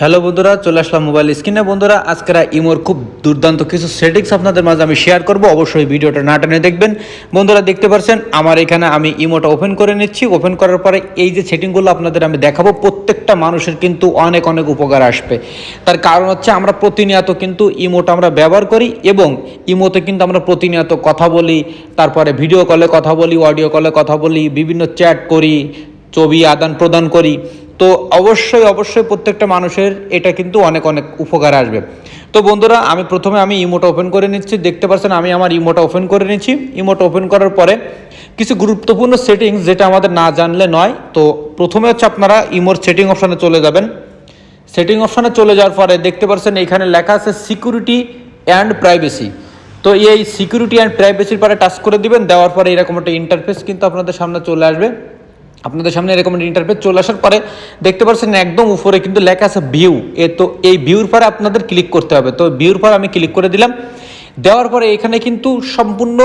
Hello বন্ধুরা, চলে আসলাম mobile স্ক্রিনে বন্ধুরা, আজকেরা ইমোর খুব দুর্দান্ত কিছু সেটিংস আপনাদের মাঝে আমি শেয়ার করব। অবশ্যই ভিডিওটা না টেনে দেখবেন। বন্ধুরা, দেখতে পাচ্ছেন, আমার এখানে আমি ইমোটা ওপেন করে নিচ্ছি। ওপেন করার পরে এই যে সেটিংগুলো আপনাদের আমি দেখাবো, প্রত্যেকটা মানুষের কিন্তু অনেক অনেক উপকার আসবে। তার কারণ হচ্ছে, আমরা প্রতিনিয়ত কিন্তু ইমোটা আমরা ব্যবহার করি এবং ইমোতে কিন্তু আমরা প্রতিনিয়ত কথা বলি, তারপরে ভিডিও কলে কথা বলি অডিও কলে কথা বলি, বিভিন্ন চ্যাট করি, ছবি আদান প্রদান করি। তো অবশ্যই অবশ্যই প্রত্যেকটা মানুষের এটা কিন্তু অনেক অনেক উপকার আসবে। তো বন্ধুরা, আমি প্রথমে আমি ইমোটা ওপেন করে নিচ্ছি। দেখতে পাচ্ছেন, আমি আমার ইমোটা ওপেন করে নিচ্ছি। ইমোটা ওপেন করার পরে কিছু গুরুত্বপূর্ণ সেটিংস যেটা আমাদের না জানলে নয়। তো প্রথমে হচ্ছে আপনারা ইমোর সেটিং অপশানে চলে যাবেন। সেটিং অপশানে চলে যাওয়ার পরে দেখতে পাচ্ছেন, এখানে লেখা আছে সিকিউরিটি অ্যান্ড প্রাইভেসি। তো এই সিকিউরিটি অ্যান্ড প্রাইভেসির পরে টাচ করে দিবেন। দেওয়ার পরে এরকম একটা ইন্টারফেস কিন্তু আপনাদের সামনে চলে আসবে। আপনাদের সামনে এরকম ইন্টারফেস চলে আসার পরে দেখতে পাচ্ছেন একদম উপরে কিন্তু লেখা আছে ভিউ এ তো এই ভিউর পরে আপনাদের ক্লিক করতে হবে। তো ভিউর পরে আমি ক্লিক করে দিলাম। দেওয়ার পরে এখানে কিন্তু সম্পূর্ণ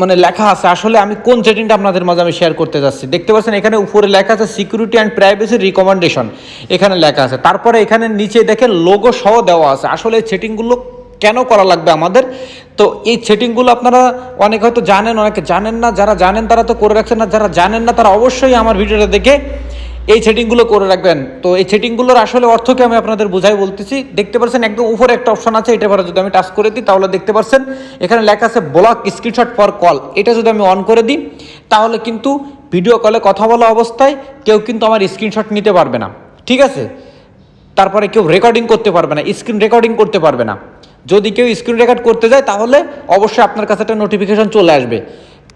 মানে লেখা আছে। আসলে আমি কোন সেটিংটা আপনাদের মাঝে আমি শেয়ার করতে যাচ্ছি। দেখতে পাচ্ছেন এখানে উপরে লেখা আছে সিকিউরিটি অ্যান্ড প্রাইভেসি রিকমেন্ডেশন এখানে লেখা আছে। তারপরে এখানে নিচে দেখেন লোগো সহ দেওয়া আছে। আসলে সেটিংগুলো কেন করা লাগবে আমাদের? তো এই সেটিংগুলো আপনারা অনেক হয়তো জানেন, অনেকে জানেন না, যারা জানেন তারা তো করে রাখছেন না, যারা জানেন না তারা অবশ্যই আমার ভিডিওটা দেখে এই সেটিংগুলো করে রাখবেন। তো এই সেটিংগুলোর আসলে অর্থকে আমি আপনাদের বুঝাই বলতেছি। দেখতে পাচ্ছেন একদম উপরে একটা অপশন আছে, এটা পরে যদি আমি টাচ করে দিই, তাহলে দেখতে পাচ্ছেন এখানে লেখা আছে ব্লক স্ক্রিনশট ফর কল এটা যদি আমি অন করে দিই, তাহলে কিন্তু ভিডিও কলে কথা বলা অবস্থায় কেউ কিন্তু আমার স্ক্রিনশট নিতে পারবে না। ঠিক আছে? তারপরে কেউ রেকর্ডিং করতে পারবে না স্ক্রিন রেকর্ডিং করতে পারবে না। যদি কেউ স্ক্রিন রেকর্ড করতে যায়, তাহলে অবশ্যই আপনার কাছে একটা নোটিফিকেশন চলে আসবে।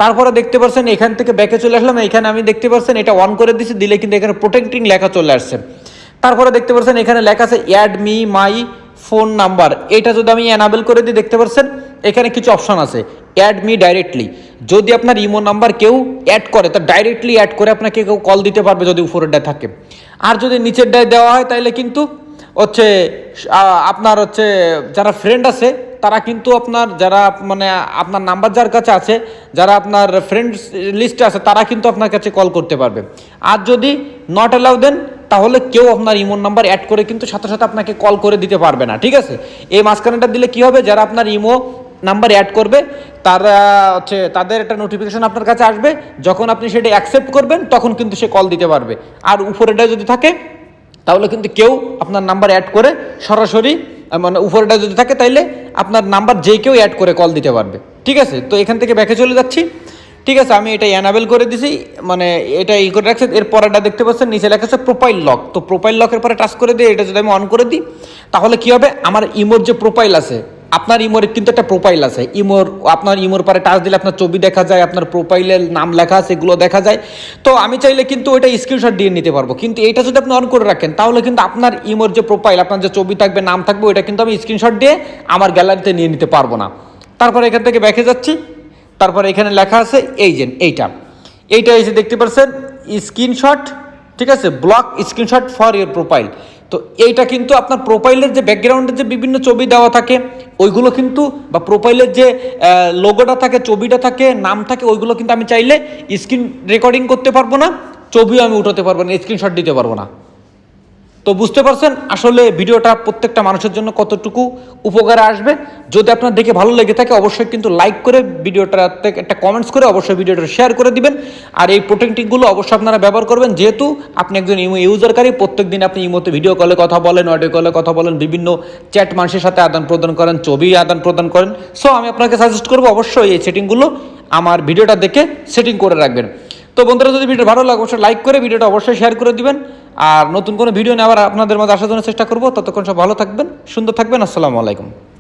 তারপরে দেখতে পাচ্ছেন এখান থেকে ব্যাকে চলে আসলাম, এখানে আমি দেখতে পাচ্ছেন এটা অন করে দিছি, দিলে কিন্তু এখানে প্রোটেক্টিং লেখা চলে আসছে। তারপরে দেখতে পাচ্ছেন এখানে লেখা আছে add me my phone number এটা যদি আমি অ্যানাবেল করে দিই, দেখতে পাচ্ছেন এখানে কিছু অপশন আছে অ্যাড মি ডাইরেক্টলি যদি আপনার ইমো নাম্বার কেউ অ্যাড করে, তা ডাইরেক্টলি অ্যাড করে আপনাকে কেউ কল দিতে পারবে যদি উপরেরটায় থাকে। আর যদি নিচের নিচেরটায় দেওয়া হয় তাহলে কিন্তু হচ্ছে আপনার হচ্ছে যারা ফ্রেন্ড আছে, তারা কিন্তু আপনার যারা মানে আপনার নাম্বার যার কাছে আছে, যারা আপনার ফ্রেন্ড লিস্টে আছে, তারা কিন্তু আপনার কাছে কল করতে পারবে। আর যদি নট অ্যালাউ দেন, তাহলে কেউ আপনার ইমোর নাম্বার অ্যাড করে কিন্তু সাথে সাথে আপনাকে কল করে দিতে পারবে না, ঠিক আছে? এই মাঝখানেটা দিলে কি হবে? যারা আপনার ইমো নাম্বার অ্যাড করবে, তারা হচ্ছে, তাদের একটা নোটিফিকেশন আপনার কাছে আসবে, যখন আপনি সেটা অ্যাকসেপ্ট করবেন, তখন কিন্তু সে কল দিতে পারবে। আর উপরেটা যদি থাকে তাহলে কিন্তু কেউ আপনার নাম্বার অ্যাড করে সরাসরি মানে উপরেটা যদি থাকে তাইলে আপনার নাম্বার যে কেউ অ্যাড করে কল দিতে পারবে। ঠিক আছে? তো এখান থেকে ব্যাকে চলে যাচ্ছি। ঠিক আছে, আমি এটা অ্যানাবেল করে দিছি। মানে এটা ই করে রাখছে। এর পরেটা দেখতে পাচ্ছেন, নিচে লেখা আছে প্রোফাইল লক তো প্রোফাইল লকের পরে টাচ করে দিয়ে এটা যদি আমি অন করে দিই, তাহলে কী হবে? আমার ইমোর যে প্রোফাইল আছে আপনার ইমোর কিন্তু একটা প্রোফাইল আছে। ইমোর, আপনার ইমোর পরে টাচ দিলে আপনার ছবি দেখা যায়, আপনার প্রোফাইলের নাম লেখা আছে, এগুলো দেখা যায়। তো আমি চাইলে কিন্তু ওইটা স্ক্রিনশট দিয়ে নিতে পারব। কিন্তু এটা যদি আপনি অন করে রাখেন, তাহলে কিন্তু আপনার ইমোর যে প্রোফাইল আপনার যে ছবি থাকবে, নাম থাকবে, ওইটা কিন্তু আমি স্ক্রিনশট দিয়ে আমার গ্যালারিতে নিয়ে নিতে পারব না। তারপরে এখান থেকে ব্যাকে যাচ্ছি। তারপরে এখানে লেখা আছে, এই যে, এইটা। এইটা এসে দেখতে পাচ্ছেন স্ক্রিনশট ঠিক আছে? Block screenshot for your profile তো এইটা কিন্তু আপনার প্রোফাইলের যে ব্যাকগ্রাউন্ডের যে বিভিন্ন ছবি দেওয়া থাকে, ওইগুলো কিন্তু বা প্রোফাইলের যে লোগোটা থাকে, ছবিটা থাকে, নাম থাকে, ওইগুলো কিন্তু আমি চাইলে স্ক্রিন রেকর্ডিং করতে পারব না, ছবিও আমি উঠাতে পারব না স্ক্রিনশট দিতে পারব না। তো বুঝতে পারছেন আসলে ভিডিওটা প্রত্যেকটা মানুষের জন্য কতটুকু উপকারে আসবে? যদি আপনার দেখে ভালো লেগে থাকে, অবশ্যই কিন্তু লাইক করে ভিডিওটাতে একটা কমেন্টস করে অবশ্যই ভিডিওটা শেয়ার করে দিবেন। আর এই প্রোটেক্টিংগুলো অবশ্যই আপনারা ব্যবহার করবেন। যেহেতু আপনি একজন ইমো ইউজারকারী প্রত্যেক দিন আপনি ইমোতে ভিডিও কলে কথা বলেন অডিও কলে কথা বলেন, বিভিন্ন চ্যাট মানুষের সাথে আদান প্রদান করেন, ছবি আদান প্রদান করেন। সো আমি আপনাকে সাজেস্ট করব অবশ্যই এই সেটিংগুলো আমার ভিডিওটা দেখে সেটিং করে রাখবেন। তো বন্ধুরা, যদি ভিডিও ভালো লাগে, অবশ্যই লাইক করে ভিডিওটা অবশ্যই শেয়ার করে দিবেন। আর নতুন কোনো ভিডিও নিয়ে আবার আপনাদের মধ্যে আসার জন্য চেষ্টা করব। ততক্ষণ সব ভালো থাকবেন, সুন্দর থাকবেন, আসসালামু আলাইকুম।